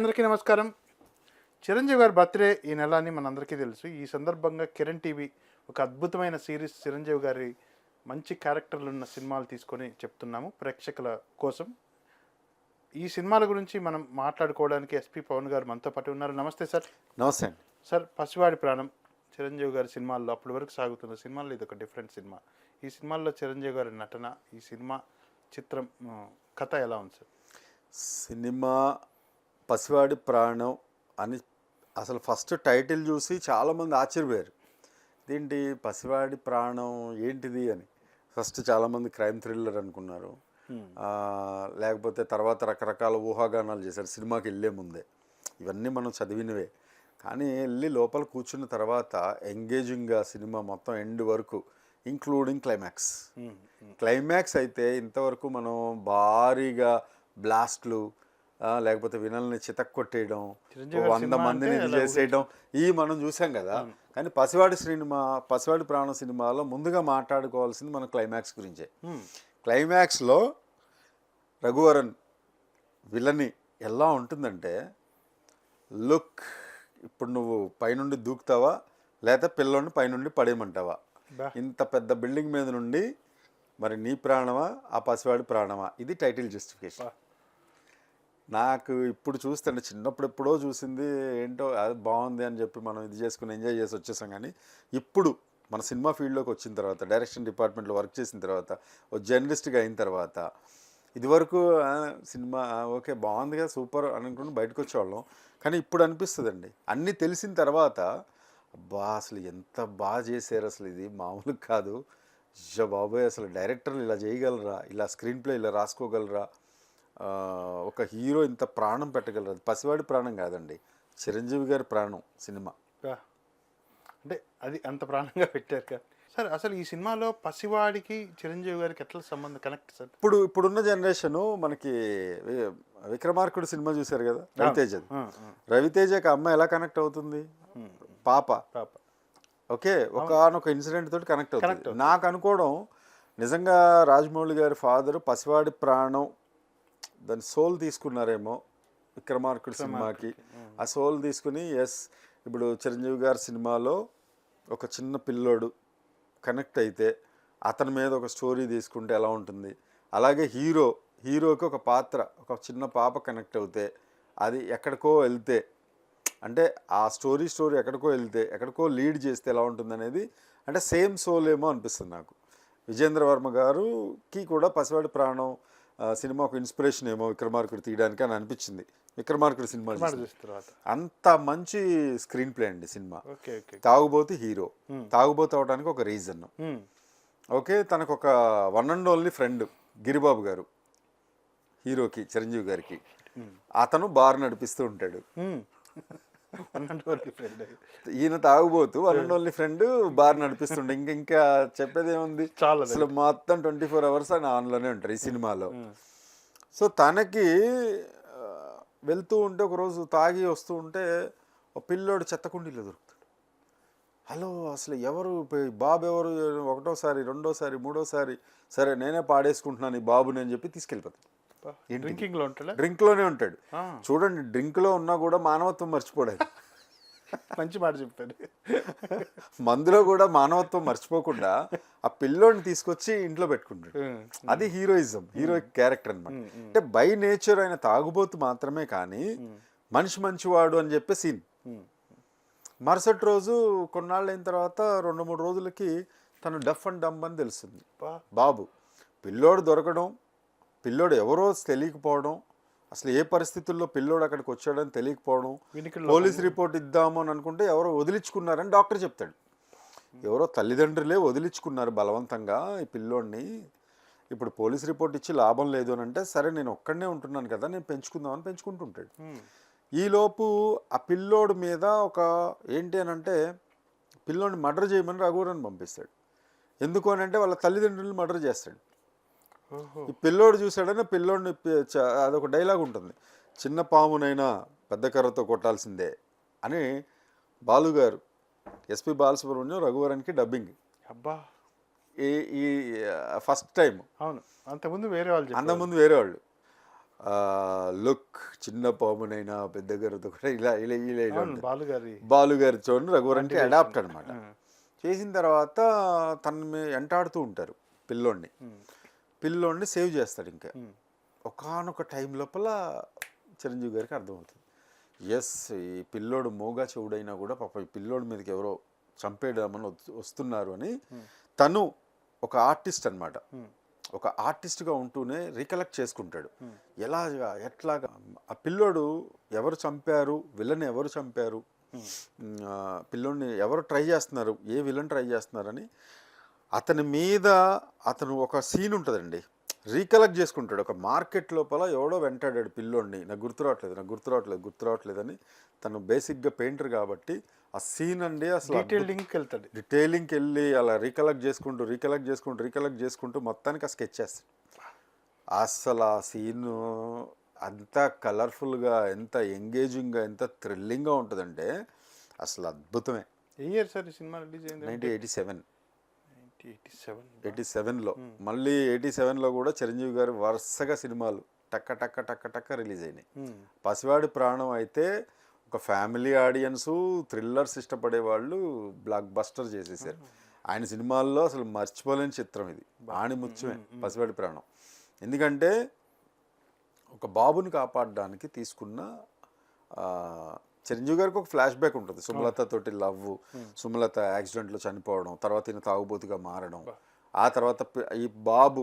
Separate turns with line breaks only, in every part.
అందరికీ నమస్కారం. చిరంజీవి గారి బర్త్డే ఈ నెల అని మనందరికీ తెలుసు. ఈ సందర్భంగా కిరణ్ టీవీ ఒక అద్భుతమైన సిరీస్ చిరంజీవి గారి మంచి క్యారెక్టర్లు ఉన్న సినిమాలు తీసుకొని చెప్తున్నాము ప్రేక్షకుల కోసం. ఈ సినిమాల గురించి మనం మాట్లాడుకోవడానికి ఎస్పి పవన్ గారు మనతో పాటు ఉన్నారు. నమస్తే సార్.
నమస్తే
సార్ పసివాడి ప్రాణం చిరంజీవి గారి సినిమాల్లో అప్పటి వరకు సాగుతున్న సినిమాల్లో ఇది ఒక డిఫరెంట్ సినిమా? ఈ సినిమాల్లో చిరంజీవి గారి నటన ఈ సినిమా చిత్రం కథ ఎలా ఉంది సార్?
సినిమా పసివాడి ప్రాణం అని అసలు ఫస్ట్ టైటిల్ చూసి చాలామంది ఆశ్చర్యపోయారు. ఇదేంటి పసివాడి ప్రాణం ఏంటిది అని. ఫస్ట్ చాలామంది క్రైమ్ థ్రిల్లర్ అనుకున్నారు. లేకపోతే తర్వాత రకరకాల ఊహాగానాలు చేశారు. సినిమాకి వెళ్ళే ముందే. ఇవన్నీ మనం చదివినవే. కానీ వెళ్ళి లోపల కూర్చున్న తర్వాత ఎంగేజింగ్గా సినిమా మొత్తం ఎండ్ వరకు ఇంక్లూడింగ్ క్లైమాక్స్. క్లైమాక్స్ అయితే ఇంతవరకు మనం భారీగా బ్లాస్ట్లు లేకపోతే వినల్ని చితక్కొట్టేయడం వంద మందిని ఇది చేసేయడం ఈ మనం చూసాం కదా. కానీ పసివాడి సినిమా పసివాడి ప్రాణం సినిమాలో ముందుగా మాట్లాడుకోవాల్సింది మన క్లైమాక్స్ గురించే. క్లైమాక్స్లో రఘువరన్ విలని ఎలా ఉంటుందంటే లుక్ ఇప్పుడు నువ్వు పైనుండి దూకుతావా? లేదా పిల్లోని పైనుండి పడేయమంటావా. ఇంత పెద్ద బిల్డింగ్ మీద నుండి మరి నీ ప్రాణమా? ఆ పసివాడి ప్రాణమా? ఇది టైటిల్ జస్టిఫికేషన్. నాకు ఇప్పుడు చూస్తుంటే చిన్నప్పుడు ఎప్పుడో చూసింది ఏంటో అది బాగుంది అని చెప్పి మనం ఇది చేసుకుని ఎంజాయ్ చేసి వచ్చేసాం కానీ ఇప్పుడు మన సినిమా ఫీల్డ్లోకి వచ్చిన తర్వాత డైరెక్షన్ డిపార్ట్మెంట్లో వర్క్ చేసిన తర్వాత ఓ జర్నలిస్ట్గా అయిన తర్వాత ఇదివరకు సినిమా ఓకే బాగుందిగా సూపర్ అని అనుకుని బయటకు వచ్చేవాళ్ళం. కానీ ఇప్పుడు అనిపిస్తుందండి. అన్నీ తెలిసిన తర్వాత అబ్బా అసలు ఎంత బాగా చేశారు అసలు ఇది? మామూలు కాదు. బాబోయ్ అసలు డైరెక్టర్లు ఇలా చేయగలరా? ఇలా స్క్రీన్ ప్లే ఇలా రాసుకోగలరా? ఒక హీరో ఇంత ప్రాణం పెట్టగలరు. పసివాడి ప్రాణం కాదండి. చిరంజీవి గారి ప్రాణం సినిమా.
అంటే అది అంత ప్రాణంగా పెట్టారు కదా. సార్ అసలు ఈ సినిమాలో పసివాడికి చిరంజీవి గారికి ఎట్లా సంబంధం? కనెక్ట్ సార్
ఇప్పుడు ఇప్పుడున్న జనరేషను మనకి విక్రమార్కుడు సినిమా చూశారు కదా
ఆ.
రవితేజకి అమ్మ ఎలా కనెక్ట్ అవుతుంది? పాప.
పాప.
ఓకే ఒకనొక ఇన్సిడెంట్ తోటి కనెక్ట్ అవుతుంది. నాకు అనుకోవడం నిజంగా రాజమౌళి గారి ఫాదర్ పసివాడి ప్రాణం దాని సోల్ తీసుకున్నారేమో విక్రమార్కుడు సినిమాకి. ఆ సోల్ తీసుకుని ఎస్ ఇప్పుడు చిరంజీవి గారి సినిమాలో ఒక చిన్న పిల్లోడు కనెక్ట్ అయితే అతని మీద ఒక స్టోరీ తీసుకుంటే ఎలా ఉంటుంది? అలాగే హీరో హీరోకి ఒక పాత్ర ఒక చిన్న పాప కనెక్ట్ అవుతే అది ఎక్కడికో వెళ్తే అంటే ఆ స్టోరీ స్టోరీ ఎక్కడికో వెళ్తే ఎక్కడికో లీడ్ చేస్తే ఎలా ఉంటుంది అనేది అంటే సేమ్ సోల్ ఏమో అనిపిస్తుంది నాకు. విజేంద్ర వర్మ గారుకి కూడా పసివాడి ప్రాణం సినిమా ఒక ఇన్స్పిరేషన్ ఏమో విక్రమార్కుడు తీయడానికి అని అనిపించింది. విక్రమార్కుడు సినిమా అంత మంచి స్క్రీన్ ప్లే అండి సినిమా. తాగుబోతు హీరో. తాగుబోతు అవడానికి ఒక రీజన్. ఓకే తనకు ఒక one and only friend Giribabu garu హీరోకి చిరంజీవి గారికి. అతను బార్ నడిపిస్తూ ఉంటాడు. ఈయన తాగుబోతు one and only friend bar నడిపిస్తుండే. ఇంకా ఇంకా చెప్పేది ఏముంది?
చాలా
అసలు మొత్తం ట్వంటీ ఫోర్ అవర్స్ ఆయన ఆన్లోనే ఉంటారు ఈ సినిమాలో. సో తనకి వెళ్తూ ఉంటే ఒకరోజు తాగి వస్తూ ఉంటే ఒక పిల్లోడు చెత్తకుండీలో దొరుకుతాడు. హలో అసలు ఎవరు బాబు ఎవరు? ఒకటోసారి రెండోసారి మూడోసారి సరే నేనే పాడేసుకుంటున్నాను ఈ బాబుని అని చెప్పి తీసుకెళ్ళిపోతాడు.
బా. డ్రింకింగ్లో ఉంటాడా?
డ్రింక్లోనే ఉంటాడు. చూడండి డ్రింక్లో ఉన్నా కూడా మానవత్వం మర్చిపోడాడు
మంచి మాట చెప్పారు.
మందులో కూడా మానవత్వం మర్చిపోకుండా ఆ పిల్లోని తీసుకొచ్చి ఇంట్లో పెట్టుకుంటాడు. అది హీరోయిజం హీరో క్యారెక్టర్ అన్నమాట. అంటే బై నేచర్ ఆయన తాగుబోతు మాత్రమే కానీ మనిషి మంచివాడు అని చెప్పే సీన్. మరుసటి రోజు కొన్నాళ్ళు అయిన తర్వాత రెండు మూడు రోజులకి తను డఫ్ అండ్ డంబ్ అని తెలుస్తుంది. బాబు పిల్లోడు దొరకడం పిల్లోడు ఎవరో తెలియకపోవడం అసలు ఏ పరిస్థితుల్లో పిల్లోడు అక్కడికి వచ్చాడని తెలియకపోవడం పోలీస్ రిపోర్ట్ ఇద్దాము అని అనుకుంటే ఎవరో వదిలించుకున్నారని డాక్టర్ చెప్తాడు. ఎవరో తల్లిదండ్రులే వదిలించుకున్నారు బలవంతంగా ఈ పిల్లోడిని. ఇప్పుడు పోలీస్ రిపోర్ట్ ఇచ్చి లాభం లేదు అని అంటే సరే నేను ఒక్కడనే ఉంటున్నాను కదా నేను పెంచుకుందామని పెంచుకుంటుంటాడు. ఈలోపు ఆ పిల్లోడి మీద ఒక ఏంటి అని అంటే పిల్లోడిని మర్డర్ చేయమని రఘువరన్ పంపిస్తాడు. ఎందుకు అని అంటే వాళ్ళ తల్లిదండ్రులను మర్డర్ చేస్తాడు. ఈ పిల్లోడు చూసాడని పిల్లోడిని అదొక డైలాగ్ ఉంటుంది. చిన్న పామునైనా పెద్ద కర్రతో కొట్టాల్సిందే అని బాలుగారు ఎస్పి బాలసుబ్రహ్మణ్యం రఘువరన్కి డబ్బింగ్
అబ్బా.
ఈ ఈ ఫస్ట్ టైం
అవును. అంతకుముందు వేరే వాళ్ళు
అంతకుముందు వేరే వాళ్ళు. లుక్ చిన్న పామునైనా పెద్ద గరుతో కూడా ఇలా ఇలా ఇలా ఇలా
అవును
ఉంటుంది.
బాలు గారి
బాలు గారి చూడండి రఘువరన్కి అడాప్ట్ అనమాట చేసిన తర్వాత తను వెంటాడుతూ ఉంటారు పిల్లోడిని. పిల్లోడిని సేవ్ చేస్తాడు ఇంకా. ఒకానొక టైం లోపల చిరంజీవి గారికి అర్థమవుతుంది. ఎస్ ఈ పిల్లోడు మోగా చెవుడైనా కూడా పాప ఈ పిల్లోడి మీదకి ఎవరో చంపేయడమని వస్తు- వస్తున్నారు అని తను ఒక ఆర్టిస్ట్ అన్నమాట. ఒక ఆర్టిస్ట్గా ఉంటూనే రికలెక్ట్ చేసుకుంటాడు. ఎలాగా ఎట్లాగా ఆ పిల్లోడు ఎవరు చంపారు విలన్ ఎవరు చంపారు పిల్లోడిని ఎవరు ట్రై చేస్తున్నారు ఏ విలన్ ట్రై చేస్తున్నారని అతని మీద అతను ఒక సీన్ ఉంటుందండి. రీకలెక్ట్ చేసుకుంటాడు. ఒక మార్కెట్ లోపల ఎవడో వెంటాడాడు పిల్లోడిని. నాకు గుర్తు రావట్లేదు నాకు గుర్తు రావట్లేదు గుర్తు తను బేసిక్గా పెయింటర్ కాబట్టి ఆ సీన్ అండి అసలు
డీటెయిలింగ్కి వెళ్తాడు.
డీటెయిలింగ్కి వెళ్ళి అలా రీకలెక్ట్ చేసుకుంటూ రీకలెక్ట్ చేసుకుంటూ రీకలెక్ట్ చేసుకుంటూ మొత్తానికి ఆ స్కెచ్ చేస్తాడు. అసలు ఆ సీను అంత కలర్ఫుల్గా ఎంత ఎంగేజింగ్గా ఎంత థ్రిల్లింగ్గా ఉంటుందంటే అసలు అద్భుతమే.
ఏ ఇయర్ సార్ ఈ సినిమా రిలీజ్ అయింది?
Nineteen eighty seven
eighty seven
eighty సెవెన్లో. మళ్ళీ ఎయిటీ సెవెన్లో కూడా చిరంజీవి గారు వరుసగా సినిమాలు టక్క టక్క టక్క టక్క రిలీజ్ అయినాయి. పసివాడి ప్రాణం అయితే ఒక ఫ్యామిలీ ఆడియన్స్ థ్రిల్లర్స్ ఇష్టపడే వాళ్ళు బ్లాక్ బస్టర్ చేసేసారు. ఆయన సినిమాల్లో అసలు మర్చిపోలేని చిత్రం ఇది. ఆణిముత్యమే పసివాడి ప్రాణం. ఎందుకంటే ఒక బాబుని కాపాడడానికి తీసుకున్న చిరంజీవి గారికి ఒక ఫ్లాష్ బ్యాక్ ఉంటుంది. సుమలత తోటి లవ్ సుమలత యాక్సిడెంట్లో చనిపోవడం తర్వాత ఈయన తాగుబోతుగా మారడం ఆ తర్వాత ఈ బాబు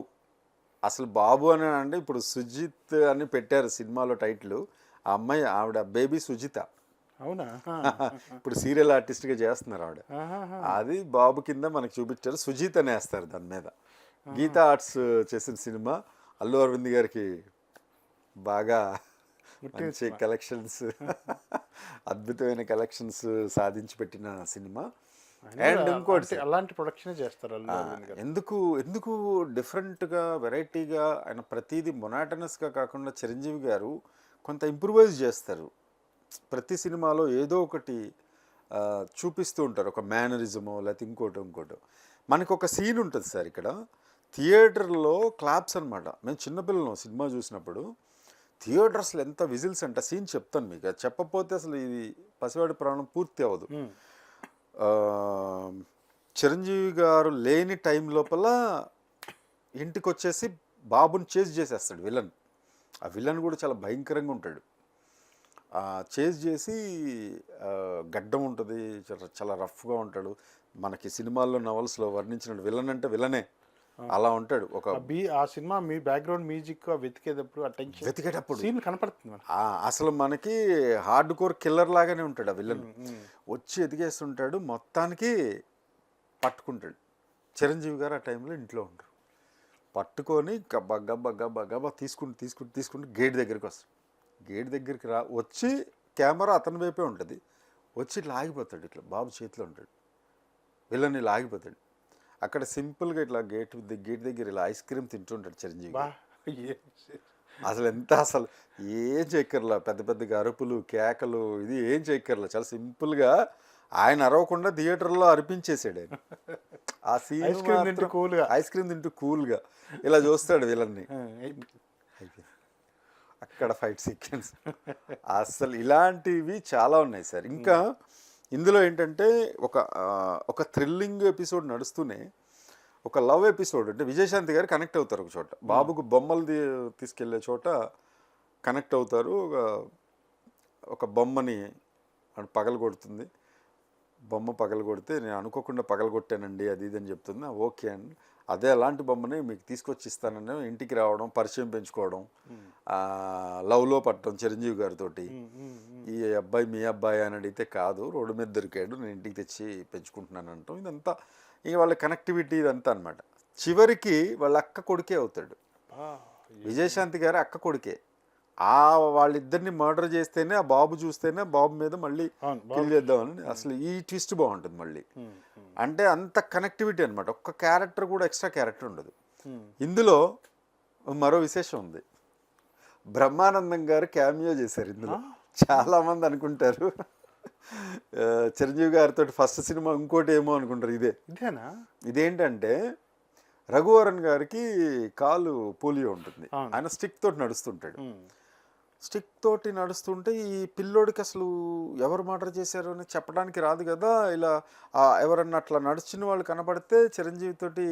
అసలు బాబు అని అంటే ఇప్పుడు సుజిత్ అని పెట్టారు సినిమాలో టైటిల్. ఆ అమ్మాయి ఆవిడ బేబీ సుజిత.
అవునా?
ఇప్పుడు సీరియల్ ఆర్టిస్ట్గా చేస్తున్నారు ఆవిడ. అది బాబు కింద మనకు చూపించారు. సుజీత్ అని వేస్తారు దాని మీద. గీతా ఆర్ట్స్ చేసిన సినిమా. అల్లు అరవింద్ గారికి బాగా మంచి కలెక్షన్స్ అద్భుతమైన కలెక్షన్స్ సాధించి పెట్టిన సినిమా. అండ్ ఇంకోటి
అలాంటి ప్రొడక్షన్ చేస్తారు
ఎందుకు ఎందుకు డిఫరెంట్గా వెరైటీగా ఆయన ప్రతిదీ మొనాటనస్గా కాకుండా చిరంజీవి గారు కొంత ఇంప్రూవైజ్ చేస్తారు. ప్రతి సినిమాలో ఏదో ఒకటి చూపిస్తూ ఉంటారు. ఒక మేనరిజమో లేకపోతే ఇంకోటి ఇంకోటో. మనకు ఒక సీన్ ఉంటుంది సార్ ఇక్కడ. థియేటర్లో క్లాప్స్ అనమాట మేము చిన్నపిల్లలు సినిమా చూసినప్పుడు. థియేటర్స్లో ఎంత విజిల్స్ అంటే సీన్ చెప్తాను మీకు. అది చెప్పకపోతే అసలు ఇది పసివాడి ప్రాణం పూర్తి అవ్వదు. చిరంజీవి గారు లేని టైం లోపల ఇంటికి వచ్చేసి బాబుని చేజ్ చేసేస్తాడు విలన్. ఆ విలన్ కూడా చాలా భయంకరంగా ఉంటాడు. ఆ చేజ్ చేసి గడ్డం ఉంటుంది చాలా- చాలా రఫ్గా ఉంటాడు. మనకి సినిమాల్లో నవల్స్లో వర్ణించిన విలన్ అంటే విలనే. అలా ఉంటాడు. ఒక
ఆ బీ ఆ సినిమా మీ బ్యాక్గ్రౌండ్ మ్యూజిక్ వెతికేటప్పుడు ఆ టెన్షన్
వెతికేటప్పుడు.
సీన్ కనపడుతుంది
అసలు మనకి హార్డ్ కోర్ కిల్లర్ లాగానే ఉంటాడు ఆ విలన్ వచ్చి ఎదిగేస్తుంటాడు మొత్తానికి పట్టుకుంటాడు. చిరంజీవి గారు ఆ టైంలో ఇంట్లో ఉంటారు పట్టుకొని గబ్బా గబ్బా గబ్బా గబ్బా తీసుకుంటూ తీసుకుంటూ తీసుకుంటూ గేట్ దగ్గరికి వస్తాడు. గేట్ దగ్గరికి రా వచ్చి కెమెరా అతని వైపే ఉంటుంది. వచ్చి ఇట్లా ఆగిపోతాడు ఇట్లా బాబు చేతిలో ఉంటాడు. విలన్ని లాగిపోతాడు అక్కడ సింపుల్గా ఇట్లా గేట్ గేట్ దగ్గర ఇలా ఐస్ క్రీమ్ తింటుంటాడు చిరంజీవి అసలు ఎంత అసలు ఏం చేయక్కర్లా పెద్ద పెద్ద అరుపులు కేకలు ఇది ఏం చేయక్కర్లా. చాలా సింపుల్గా ఆయన అరవకుండా థియేటర్లో అరిపించేసాడు ఆయన. ఆ సీన్
ఐస్ క్రీమ్ తింటూ cool గా.
ఐస్ క్రీమ్ తింటూ కూల్గా. ఇలా చూస్తాడు వీళ్ళని. అక్కడ ఫైట్ సీక్వెన్స్. అసలు ఇలాంటివి చాలా ఉన్నాయి సార్. ఇంకా ఇందులో ఏంటంటే ఒక ఒక థ్రిల్లింగ్ ఎపిసోడ్ నడుస్తూనే ఒక లవ్ ఎపిసోడ్ అంటే విజయశాంతి గారు కనెక్ట్ అవుతారు ఒక చోట. బాబుకు బొమ్మలు తీసుకెళ్ళే చోట కనెక్ట్ అవుతారు. ఒక ఒక బొమ్మని ఆడు పగలు కొడుతుంది బొమ్మ పగలు కొడితే నేను అనుకోకుండా పగలు కొట్టానండి అది ఇది అని చెప్తుంది. "ఆ, ఓకే అండి అదే అలాంటి బొమ్మని మీకు తీసుకొచ్చి ఇస్తానని ఇంటికి రావడం పరిచయం పెంచుకోవడం లవ్లో పట్టడం చిరంజీవి గారితో ఈ అబ్బాయి మీ అబ్బాయి అని అడిగితే కాదు రోడ్డు మీద దొరికాడు నేను ఇంటికి తెచ్చి పెంచుకుంటున్నాను అంటాం. ఇదంతా ఇక వాళ్ళ కనెక్టివిటీ ఇదంతా అనమాట చివరికి వాళ్ళ అక్క కొడుకే అవుతాడు. విజయశాంతి గారి అక్క కొడుకే. ఆ వాళ్ళిద్దరిని మర్డర్ చేస్తేనే ఆ బాబు చూస్తేనే బాబు మీద మళ్ళీ కిల్ చేద్దామని అసలు ఈ ట్విస్ట్ బాగుంటుంది మళ్ళీ. అంటే అంత కనెక్టివిటీ అనమాట ఒక్క క్యారెక్టర్ కూడా ఎక్స్ట్రా క్యారెక్టర్ ఉండదు. ఇందులో మరో విశేషం ఉంది. బ్రహ్మానందం గారు క్యామియో చేశారు ఇందులో. చాలా మంది అనుకుంటారు. చిరంజీవి గారితో ఫస్ట్ సినిమా ఇంకోటి ఏమో అనుకుంటారు ఇదే.
ఇదేనా?
ఇదేంటంటే రఘువరన్ గారికి కాలు పోలియో ఉంటుంది. ఆయన స్టిక్ తోటి నడుస్తుంటాడు. స్టిక్ తోటి నడుస్తుంటే ఈ పిల్లోడికి అసలు ఎవరు మర్డర్ చేశారు అని చెప్పడానికి రాదు కదా? ఇలా ఎవరన్నా అట్లా నడిచిన వాళ్ళు కనపడితే చిరంజీవి తోటి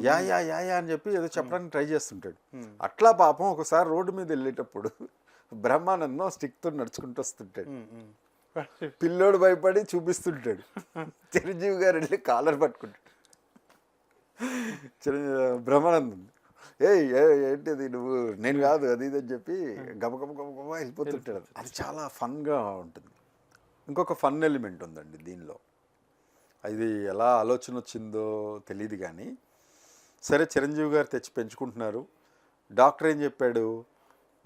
యా యా యా యా అని చెప్పి ఏదో చెప్పడానికి ట్రై చేస్తుంటాడు. అట్లా పాపం ఒకసారి రోడ్డు మీద వెళ్ళేటప్పుడు బ్రహ్మానందం స్టిక్ తోటి నడుచుకుంటూ వస్తుంటాడు. పిల్లోడు భయపడి చూపిస్తుంటాడు. చిరంజీవి గారు వెళ్ళి కాలర్ పట్టుకుంటాడు. చిరంజీవి బ్రహ్మానందం. ఏ ఏంటిది నువ్వు? నేను కాదు అది ఇది అని చెప్పి గబ గబ గబ గబ వెళ్ళిపోతుంటాడు అది. చాలా ఫన్గా ఉంటుంది. ఇంకొక ఫన్ ఎలిమెంట్ ఉందండి దీనిలో. అది ఎలా ఆలోచన వచ్చిందో తెలియదు కానీ సరే చిరంజీవి గారు తెచ్చి పెంచుకుంటున్నారు. డాక్టర్ ఏం చెప్పాడు?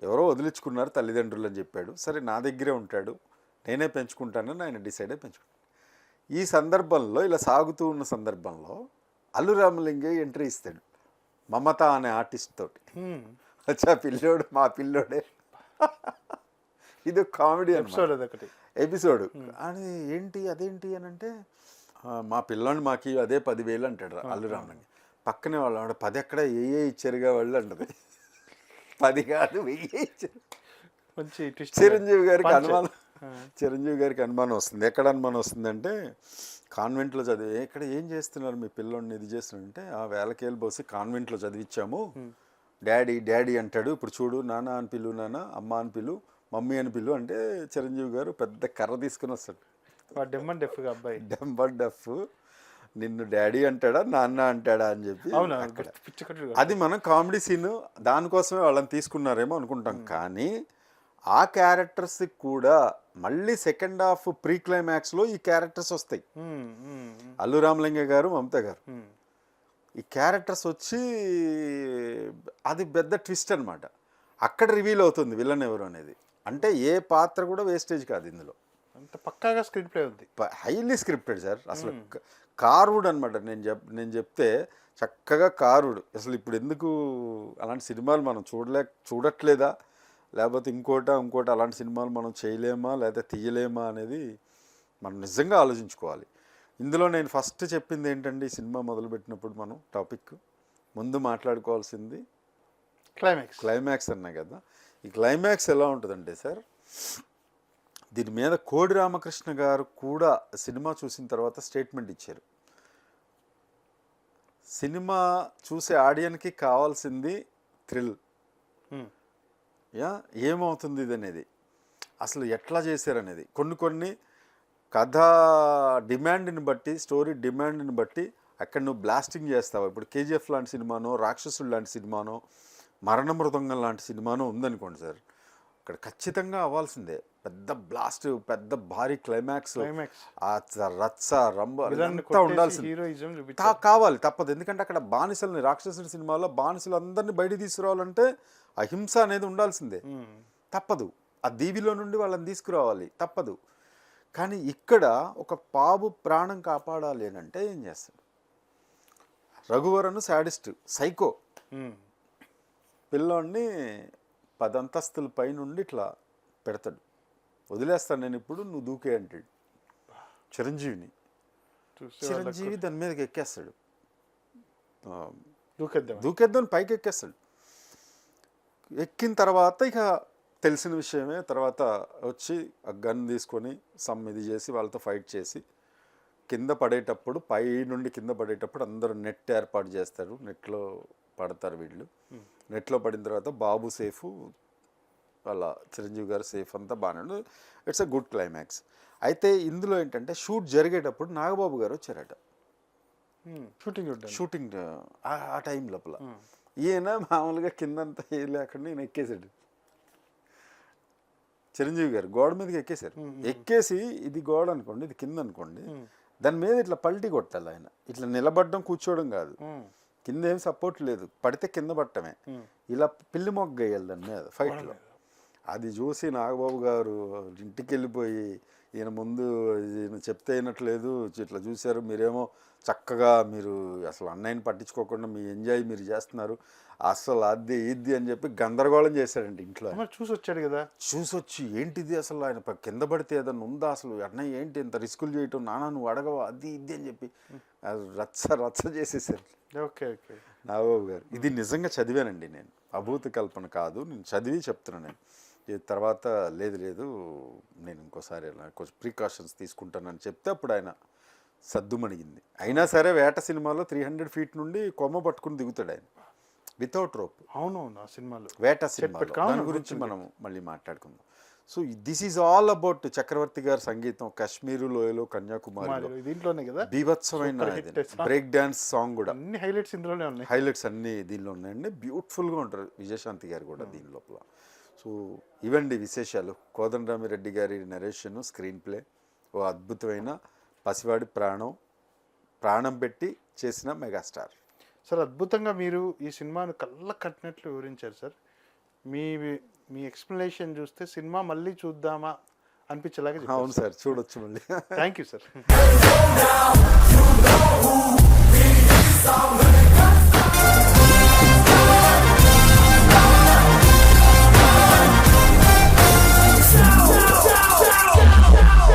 ఎవరో వదిలించుకున్నారు తల్లిదండ్రులు అని చెప్పాడు. సరే నా దగ్గరే ఉంటాడు. నేనే పెంచుకుంటానని ఆయన డిసైడ్ అయి పెంచుకుంటాను ఈ సందర్భంలో ఇలా సాగుతూ ఉన్న సందర్భంలో అల్లు రామలింగయ్య ఎంట్రీ ఇస్తాడు. మమత అనే ఆర్టిస్ట్ తోటి. వచ్చా పిల్లోడు మా పిల్లోడే. ఇది కామెడీ
ఎపిసోడ్ అదొకటి
ఎపిసోడ్. అని ఏంటి అదేంటి అని అంటే "ఆ, మా పిల్లని మాకి అదే పదివేలు అంటాడు అల్లు రామలింగ పక్కనే వాళ్ళు ఆవిడ పది ఎక్కడ ఏ ఇచ్చారుగా వాళ్ళు అంటది. పది కాదు వెయ్యి ఇచ్చారు.
మంచి
చిరంజీవి గారికి. అనుమానం. చిరంజీవి గారికి అనుమానం వస్తుంది. ఎక్కడ అనుమానం వస్తుందంటే కాన్వెంట్లో చదివి ఇక్కడ ఏం చేస్తున్నారు మీ పిల్లోడిని ఇది చేస్తున్నారంటే ఆ వేలకేలు పోసి కాన్వెంట్లో చదివించాము డాడీ డాడీ అంటాడు ఇప్పుడు చూడు నాన్న అని పిలు నాన్న అమ్మ అని పిలు మమ్మీ అని పిలు అంటే చిరంజీవి గారు పెద్ద కర్ర తీసుకుని వస్తాడు.
డెమ్మన్ డెఫ్గా అబ్బాయి.
డంబర్ డఫ్. నిన్ను డాడీ అంటాడా నాన్న అంటాడా అని చెప్పి అది మనం కామెడీ సీన్ దానికోసమే వాళ్ళని తీసుకున్నారేమో అనుకుంటాం. కానీ ఆ క్యారెక్టర్స్ కూడా మళ్ళీ సెకండ్ హాఫ్ ప్రీ క్లైమాక్స్లో ఈ క్యారెక్టర్స్ వస్తాయి. అల్లు రామలింగ గారు మమత గారు. ఈ క్యారెక్టర్స్ వచ్చి అది పెద్ద ట్విస్ట్ అన్నమాట. అక్కడ రివీల్ అవుతుంది విలన్ ఎవరు అనేది. అంటే ఏ పాత్ర కూడా వేస్టేజ్ కాదు ఇందులో.
అంత పక్కాగా స్క్రీన్ ప్లే ఉంది.
Highly scripted sir. అసలు కారుడ్ అనమాట నేను చెప్ నేను చెప్తే చక్కగా కారుడు. అసలు ఇప్పుడు ఎందుకు అలాంటి సినిమాలు మనం చూడలే చూడట్లేదా? లేకపోతే ఇంకోట ఇంకోటి అలాంటి సినిమాలు మనం చేయలేమా లేకపోతే తీయలేమా అనేది మనం నిజంగా ఆలోచించుకోవాలి. ఇందులో నేను ఫస్ట్ చెప్పింది ఏంటంటే ఈ సినిమా మొదలుపెట్టినప్పుడు మనం టాపిక్. ముందు మాట్లాడుకోవాల్సింది
క్లైమాక్స్.
క్లైమాక్స్ అన్నా కదా. ఈ క్లైమాక్స్ ఎలా ఉంటుందంటే సార్ దీని మీద కోడి రామకృష్ణ గారు కూడా సినిమా చూసిన తర్వాత స్టేట్మెంట్ ఇచ్చారు. సినిమా చూసే ఆడియన్కి కావాల్సింది థ్రిల్. యా ఏమవుతుంది ఇది అనేది అసలు ఎట్లా చేశారనేది? కొన్ని కొన్ని కథ డిమాండ్ని బట్టి స్టోరీ డిమాండ్ని బట్టి అక్కడ నువ్వు బ్లాస్టింగ్ చేస్తావు. ఇప్పుడు కేజీఎఫ్ లాంటి సినిమానో రాక్షసుడు లాంటి సినిమానో మరణ మృదంగం లాంటి సినిమానో ఉందనుకోండి సార్. అక్కడ ఖచ్చితంగా అవ్వాల్సిందే. పెద్ద బ్లాస్ట్ పెద్ద భారీ క్లైమాక్స్
క్లైమాక్స్
ఆ రచ్చ రంబ అంతా ఉండాల్సింది. కావాలి తప్పదు. ఎందుకంటే అక్కడ బానిసల్ని రాక్షసుడి సినిమాలో బానిసలు అందరినీ బయట తీసుకురావాలంటే అహింస అనేది ఉండాల్సిందే.
ఉమ్.
తప్పదు. ఆ దీవిలో నుండి వాళ్ళని తీసుకురావాలి. తప్పదు. కానీ ఇక్కడ ఒక పాము ప్రాణం కాపాడాలి అని అంటే ఏం చేస్తాడు? రఘువరను శాడిస్ట్ సైకో
ఉమ్.
పదంతస్తుల పైనుండి ఇట్లా పెడతాడు. వదిలేస్తాను నేను ఇప్పుడు నువ్వు దూకే అంటాడు. చిరంజీవిని. చిరంజీవి దాని మీదకి ఎక్కేస్తాడు.
దూకేద్దాం
దూకేద్దాం పైకి ఎక్కేస్తాడు. ఎక్కిన తర్వాత ఇక తెలిసిన విషయమే తర్వాత వచ్చి ఆ గన్ తీసుకొని సమ్ ఇది చేసి వాళ్ళతో ఫైట్ చేసి కింద పడేటప్పుడు పై నుండి కింద పడేటప్పుడు అందరూ నెట్ ఏర్పాటు చేస్తారు. నెట్లో పడతారు వీళ్ళు. నెట్లో పడిన తర్వాత బాబు సేఫ్ వాళ్ళ చిరంజీవి గారు సేఫ్ అంతా బాగానే ఇట్స్ అ గుడ్ క్లైమాక్స్ అయితే ఇందులో ఏంటంటే షూట్ జరిగేటప్పుడు నాగబాబు గారు వచ్చారట.
షూటింగ్ చూడ్డానికి.
షూటింగ్ ఆ- టైం లోపల. ఈయన మామూలుగా కిందంతా ఏం లేకుండా ఈయన ఎక్కేసాడు చిరంజీవి గారు గోడ మీదకి ఎక్కేశారు. ఎక్కేసి ఇది గోడ అనుకోండి ఇది కింద అనుకోండి దాని మీద ఇట్లా పల్టీ కొట్టాలి ఆయన. ఇట్లా నిలబడడం కూర్చోవడం కాదు. కింద ఏం సపోర్ట్ లేదు. పడితే కింద పట్టమే ఇలా పిల్లి మొగ్గ వేయాలి దాని మీద ఫైట్లో అది చూసి నాగబాబు గారు ఇంటికి వెళ్ళిపోయి ఈయన ముందు ఈయన చెప్తే అయినట్లేదు ఇట్లా చూశారు మీరేమో చక్కగా మీరు అసలు అన్నయ్యని పట్టించుకోకుండా మీ ఎంజాయ్ మీరు చేస్తున్నారు అసలు అది ఇది అని చెప్పి గందరగోళం చేశాడండి ఇంట్లో
చూసి వచ్చాడు కదా.
చూసొచ్చి ఏంటిది అసలు ఆయన కింద పడితే ఏదన్నా ఉందా అసలు? అన్నయ్య ఏంటి ఇంత రిస్కులు చేయటం? నాన్న నువ్వు అడగవా? అది ఇది అని చెప్పి రచ్చ రచ్చ చేసేసారు.
Okay okay.
నాగబాబు గారు. ఇది నిజంగా చదివానండి నేను. అభూత కల్పన కాదు నేను చదివి చెప్తున్నాను నేను. తర్వాత లేదు లేదు నేను ఇంకోసారి ఇలా కొంచెం ప్రికాషన్స్ తీసుకుంటానని చెప్తే అప్పుడు ఆయన సద్దుమణిగింది. అయినా సరే వేట సినిమాలో త్రీ హండ్రెడ్ ఫీట్ నుండి కొమ్మ పట్టుకుని దిగుతాడు ఆయన. వితౌట్ రోప్
అవునవును ఆ సినిమాలో.
వేట సినిమా దాని గురించి. మనం మళ్ళీ మాట్లాడుకుందాం. So this is all about Chakravarthy గారి సంగీతం కాశ్మీరు లోయలో కన్యాకుమారిలో.
మరి దీంట్లోనే కదా?
బీభత్సమైన. బ్రేక్ డాన్స్ సాంగ్ కూడా.
అన్ని హైలైట్స్ ఇందులోనే ఉన్నాయి.
హైలైట్స్ అన్ని దీనిలో ఉన్నాయండి. బ్యూటిఫుల్గా ఉంటారు విజయశాంతి గారు కూడా దీని లోపల. సో ఇవండి విశేషాలు. కోదండరామిరెడ్డి గారి నరేషన్ స్క్రీన్ ప్లే ఓ అద్భుతమైన పసివాడి ప్రాణం ప్రాణం పెట్టి చేసిన మెగాస్టార్.
సార్ అద్భుతంగా మీరు ఈ సినిమాను కళ్ళ కట్టినట్లు వివరించారు సార్. మీ మీ ఎక్స్ప్లెనేషన్ చూస్తే సినిమా మళ్ళీ చూద్దామా అనిపించేలాగా
అవును సార్ చూడొచ్చు మళ్ళీ.
Thank you sir